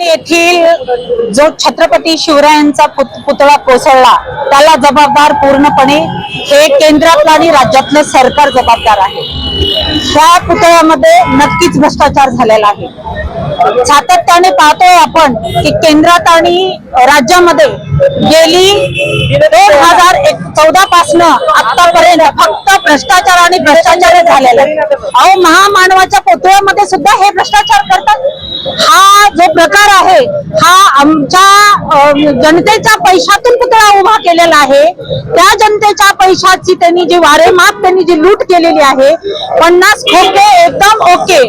येथील जो छत्रपती शिवरायांचा पुत- पुतळा कोसळला त्याला जबाबदार पूर्णपणे हे केंद्रातलं आणि राज्यातलं सरकार जबाबदार आहे. त्या पुतळ्यामध्ये नक्कीच भ्रष्टाचार झालेला आहे. सातत्याने पाहतोय आपण की केंद्रात आणि राज्यामध्ये गेली दोन हजार एक चौदा पासन आतापर्यंत फक्त भ्रष्टाचार आणि भ्रष्टाचार झालेला अहो महामानवाच्या पुतळ्यामध्ये सुद्धा हे भ्रष्टाचार करतात. हा जो प्रकार आहे हा आमच्या जनतेच्या पैशातून पुतळा उभा केलेला आहे. त्या जनतेच्या पैशाची त्यांनी जी वारेमाप त्यांनी जी लूट केलेली आहे पन्नास खोके एकदम ओके.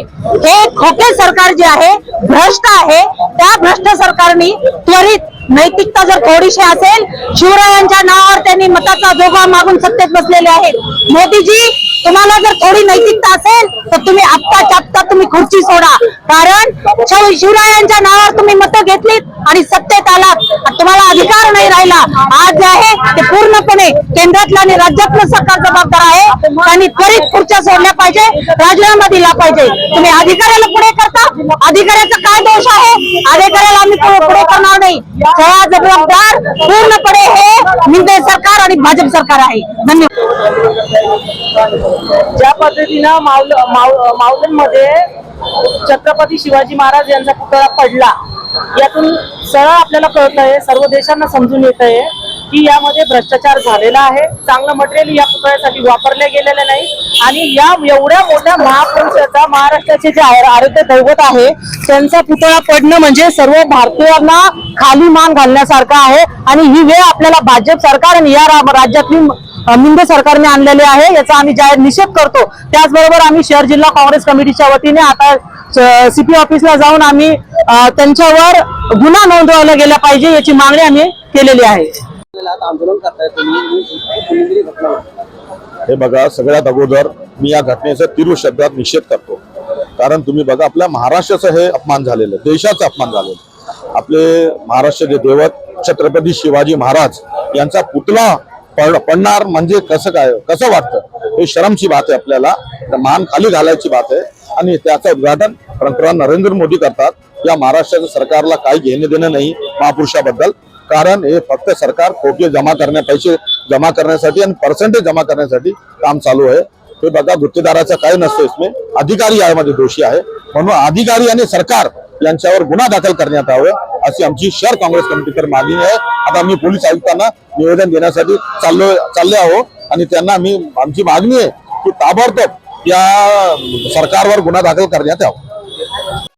हे खोके सरकार जे आहे भ्रष्ट आहे. त्या भ्रष्ट सरकारनी त्वरित नैतिकता जर थोडीशी असेल शिवरायांच्या नावावर त्यांनी मताचा जोगा मागून सत्तेत बसलेले आहेत. मोदीजी तुम्हाला जर थोडी नैतिकता असेल तर तुम्ही आत्ताच्या आत्ता तुम्ही खुर्ची सोडा. कारण शिवरायांच्या नावावर तुम्ही मतं घेतलीत आणि सत्तेत आलात. तुम्हाला अधिकार नाही राहिला. आज जे आहे ते पूर्णपणे केंद्रातलं आणि राज्यातलं सरकार जबाबदार आहे. त्यांनी त्वरित खुर्च्या सोडल्या पाहिजे राजीनामा दिला पाहिजे. तुम्ही अधिकाऱ्याला पुढे करता. अधिकाऱ्याचा काय दोष आहे? अधिकाऱ्याला आम्ही पुढे करणार नाही जबाबदार पूर्णपणे हे मिंदे सरकार आणि भाजप सरकार आहे. धन्यवाद. ज्या पद्धतीनं माऊल माऊ- माऊलींमध्ये छत्रपती शिवाजी महाराज यांचा पुतळा पडला यातून सरळ आपल्याला कळत आहे सर्व देशांना समजून येत आहे की यामध्ये भ्रष्टाचार झालेला आहे. चांगलं मटेरियल या पुतळ्यासाठी वापरले गेलेले नाही. आणि या एवढ्या मोठ्या महापुरुषाचा महाराष्ट्राचे जे आरोग्य दैवत आहे त्यांचा पुतळा पडणं म्हणजे सर्व भारतीयांना खाली मान घालण्यासारखं आहे. आणि ही वेळ आपल्याला भाजप सरकार आणि या राज्यातली अ, सरकारने आणलेले आहे. याचा आम्ही जाहीर निषेध करतो. त्याचबरोबर आम्ही शहर जिल्हा काँग्रेस कमिटीच्या वतीने आता सीपी ऑफिसला जाऊन आम्ही त्यांच्यावर गुन्हा नोंदवला गेला पाहिजे याची मागणी आम्ही केलेली आहे. हे बघा सगळ्यात अगोदर मी या घटनेचा तीव्र शब्दात निषेध करतो. कारण तुम्ही बघा आपल्या महाराष्ट्राचं हे अपमान झालेलं देशाचं अपमान झालेलं. आपले महाराष्ट्राचे दैवत छत्रपती शिवाजी महाराज यांचा पुतळा पड- पडणार म्हणजे कसं काय कसं वाटतं? हे शरमची बात आहे आपल्याला. तर मान खाली घालायची बात आहे. आणि त्याचं उद्घाटन पंतप्रधान नरेंद्र मोदी करतात. या महाराष्ट्राच्या सरकारला काही घेणे देणं नाही महापुरुषाबद्दल. कारण हे फक्त सरकार खोके जमा करण्या पैसे जमा करण्यासाठी आणि पर्सेंटेज जमा करण्यासाठी काम चालू आहे. हे बघा गुत्तेदाराचं काही नसतं इसमे. अधिकारी यामध्ये दोषी आहे. म्हणून अधिकारी आणि सरकार यांच्यावर गुन्हा दाखल करण्यात यावं अशी आमची शहर काँग्रेस कमिटीकडे मागणी आहे. आता आम्ही पोलीस आयुक्तांना निवेदन देण्यासाठी चाललो चालले आहो आणि त्यांना आम्ही आमची मागणी आहे की ताबडतोब या सरकारवर गुन्हा दाखल करण्यात यावा.